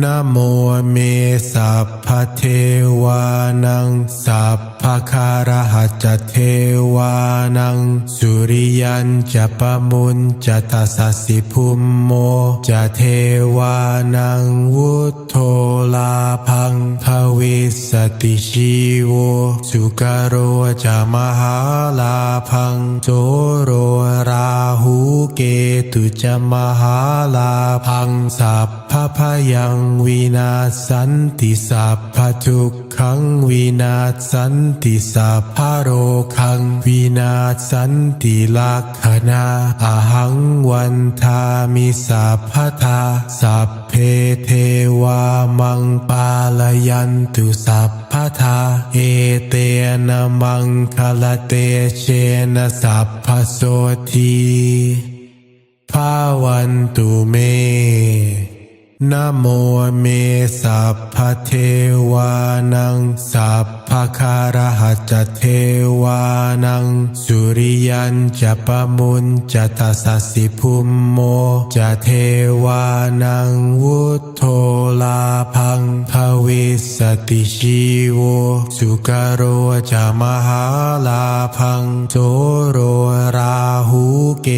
นโมเมสัพพเทวานังสัพพคารหัจเทวานังสุริยันจะปมุนจะตัสสิภุมโมจะเทวานังวุฒโธลาพังภวิสติชีโวสุกโรจะมหาลาพังโจโรราหูเกตุจะมหาลาพังสัพพพยังวินาสันติสัพพทุกขังวินาสันติสัพพโรคังวินาสันติลักขณาอหังวันทามิสัพพทาสัพเพเทวามังปาลยันตุสัพพทาเอเตนะมังคลเตเชนะสัพพโสทีภาวันตุเม นะโมเมสัพพะเทวานังสัพพะคารหัจเทวานังสุริยันจะปมุนจะตัสสิภุมโมจะเทวานังวุฒโธลาพังภวิสติชีโวสุกโรจะมหาลาพังโจโรราหูเก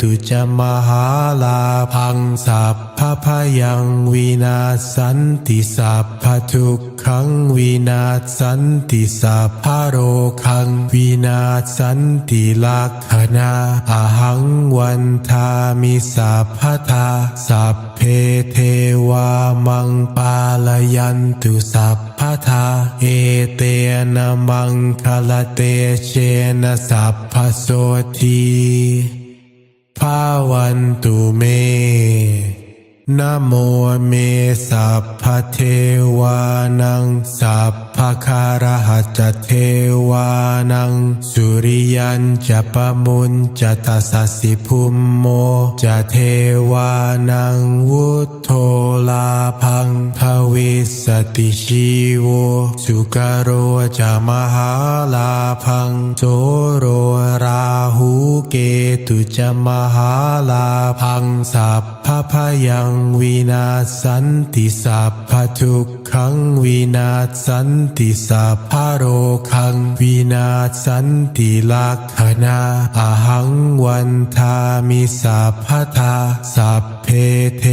ตุจะมหาลาพังสัพพะพยังวินาสันติสัพพทุกขังวินาสันติสัพพะโรคังวินาสันติลักขณาอหังวันทามิสัพพทาสัพเพเทวามังปาลยันตุสัพพทาเอเตนะมังคลเตเชนะสัพพโสทีภาวันตุเม นโมเมสัพพเทวานังสัพพะคารหัจเทวานัง สุริยันจะปมุนจะตัสสิภุมโมจะเทวานังวุฒโลาพังภวิสติชีโวสุกโรจะมหาลาพังโจโรราหูเกตุจะมหาลาพังสัพพะพยังวินาสันติสัพพทุกขังวินาสันติสัพพะโรคังวินาสันติลักขณาอหังวันทามิสัพพทาสัพเพเท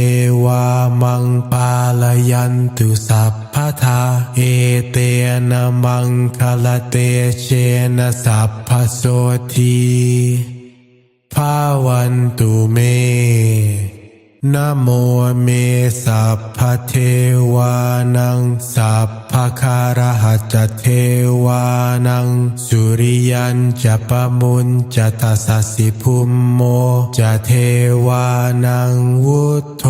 วามังปาลยันตุสัพพทาเอเตนะมังคลเตเชนะสัพพโสทีภาวันตุเม นโมเมสัพพะเทวานังสัพพะคารหัจเทวานังสุริยันจะปมุนจะตัสสิภุมโมจะเทวานังวุฒโธ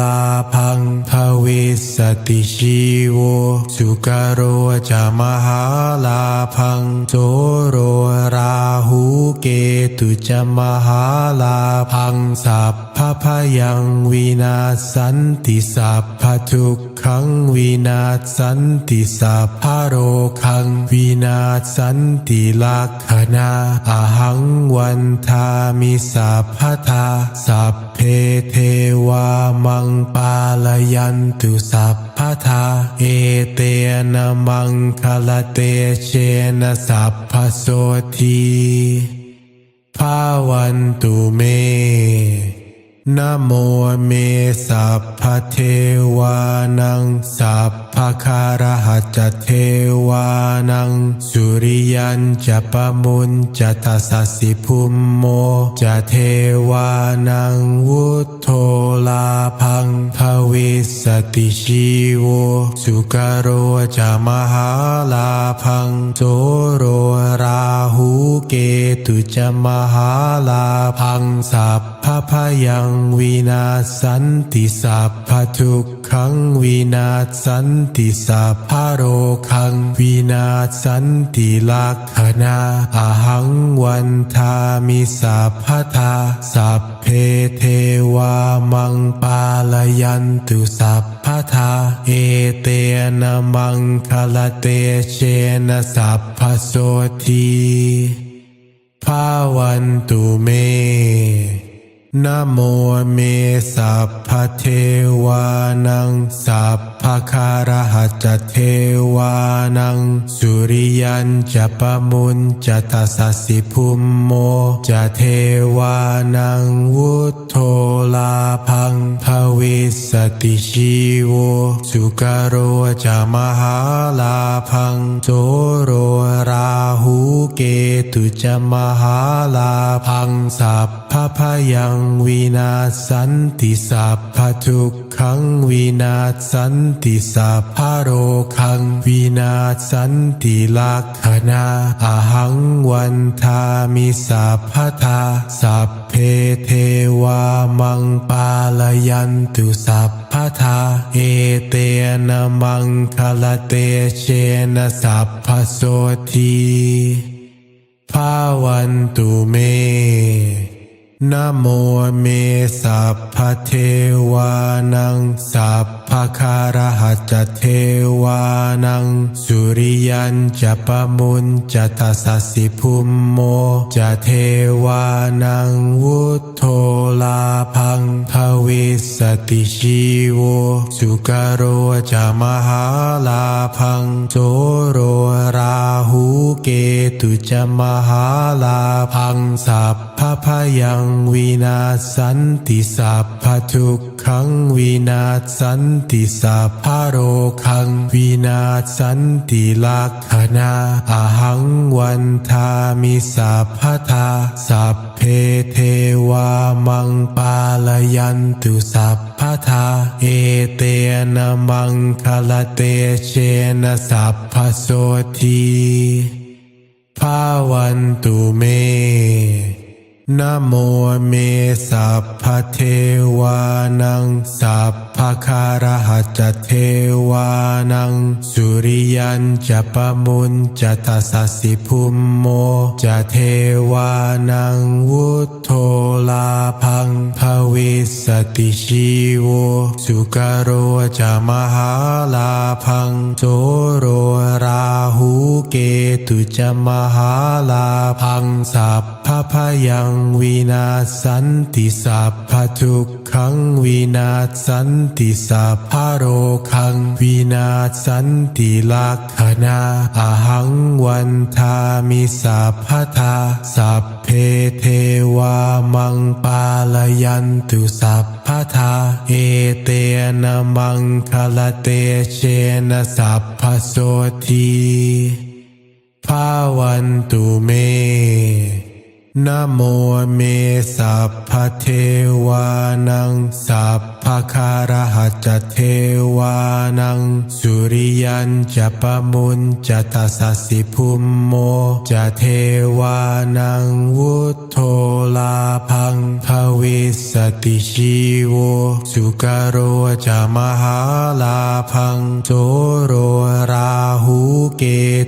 ลาพังภวิสติชีโวสุกโรจะมหาลาพังโจโรราหูเกตุจะมหาลาพังสัพพะพยังวินาสันติสัพพทุกขังวินาสันติสัพพะโรคังวินาสันติลักขณาอหังวันทามิสัพพทาสัพเพเทวามังปาลยันตุสัพพทาเอเตนะมังคลเตเชนะสัพพโสทีภาวันตุเม นะโมเมสัพพะเทวานังสัพ พะคารหัจเทวานัง สุริยันจะปมุนจะตัสสสิภุมโมจะเทวานังวุฒโธลาพังภวิสติชีโวสุกโรจะมหาลาพังโจโรราหูเกตุจะมหาลาพังสัพพพยังวินาศสันติสัพพทุกขขังวินาศสันติสัพพโรคังวินาศสันติลักขณาอหังวันทามิสัพพทาสัพเพเทวามังปาลยันตุสัพพทาเอเตนะมังคลเตเชนะสัพพโสทีภาวันตุเม นะโมเมสัพพะเทวานังสัพพะคารหัจเทวานัง สุริยันจะปมุนจะตัสสิภุมโมจะเทวานังวุฒโธลาพังภวิสติชีโวสุกโรจะมหาลาพังโจโรราหูเกตุจะมหาลาพังสัพพะพยังวินาศสันติสัพพะทุก ขังวินาศสันติสัพพโรคังวินาศสันติลักขณาอหังวันทามิสัพพะทาสัพเพเทวามังปาลยันตุสัพพทาเอเตนะมังคลเตเชนะสัพพโสทีภาวันตุเม นโมเมสัพพเทวานังสัพ พะคารหัจเทวานัง สุริยันจะปมุนจะตัสสะสิภุมโมจะเทวานังวุฒโธลาพังภวิสติชีโวสุกโรจะมหาลาพังโจโรราหูเกตุจะมหาลาพังสัพพะพยังวินาสันติสัพพะทุกขังวินาสันติสัพพะโรคัง วินาศสันติลักขณาอาหังวันทามิสัพพทาสัพเพเทวามังปาลยันตุสัพพทาเอเตนะมังคลเตเชนะสัพพโสทีภาวันตุเมนะโมเมสัพพเทวานังสัพ พะคารหัจเทวานัง สุริยันจะปมุนจะตัสสิภุมโมจะเทวานังวุฒโธลาพังภวิสติชีโวสุกโรจะมหาลาพังโจโรราหูเกตุจะมหาลาพังสัพพพยังวินาสันติสัพพทุกขังวินาศสันติสัพพะโรคังวินาศสันติลักขณาอาหังวันทามิสัพพทาสัพเพเทวามังปาลยันตุสัพพทาเอเตนะมังคลเตเชนะสัพพโสทีภาวันตุเม นโมเมสัพพะเทวานังสัพพะคารหัจเทวานังสุริยันจะปมุนจะตัสสิภุมโมจะเทวานังวุฒโลาพังภวิสติชีโวสุกโรจะมหาลาพังโจโรราหูเก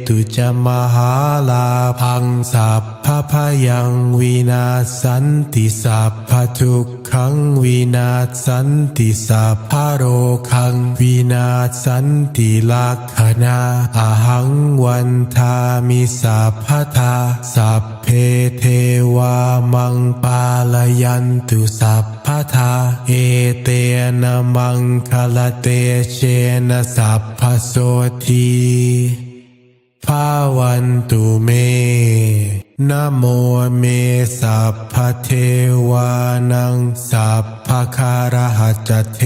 ตุจะมหาลาพังสัพ พพยังวินาศสันติสัพพทุกขังวินาศสันติสัพพะโรคังวินาศสันติลักขณาอหังวันทามิสัพพทาสัพเพเทวามังปาลยันตุสัพพทาเอเตนะมังคลเตเชนะสัพพโสทีภาวันตุเม นะโมเมสัพพเทวานังสัพ พะคารหัจเท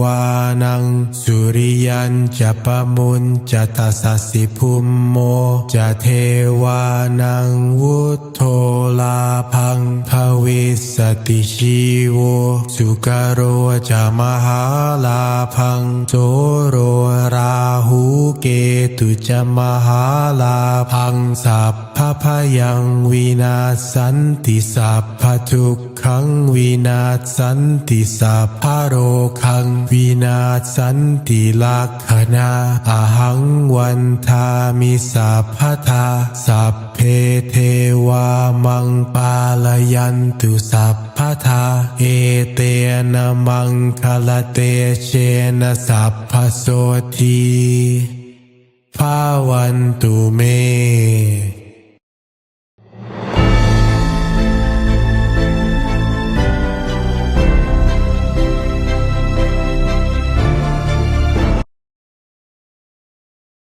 วานัง สุริยันจะปมุนจะตัสสะสิภุมโมจะเทวานังวุฒโธลาพังภวิสติชีโวสุกโรจะมหาลาพังโจโรราหูเกตุจะมหาลาพังสัพพพยังวินาศสันติสัพพทุก ขังวินาศสันติสัพพโรคังวินาศสันติลักขณาอหังวันทามิสัพพทาสัพเพเทวามังปาลยันตุสัพพทาเอเตนะมังคลเตเชนะสัพพโสทีภาวันตุเม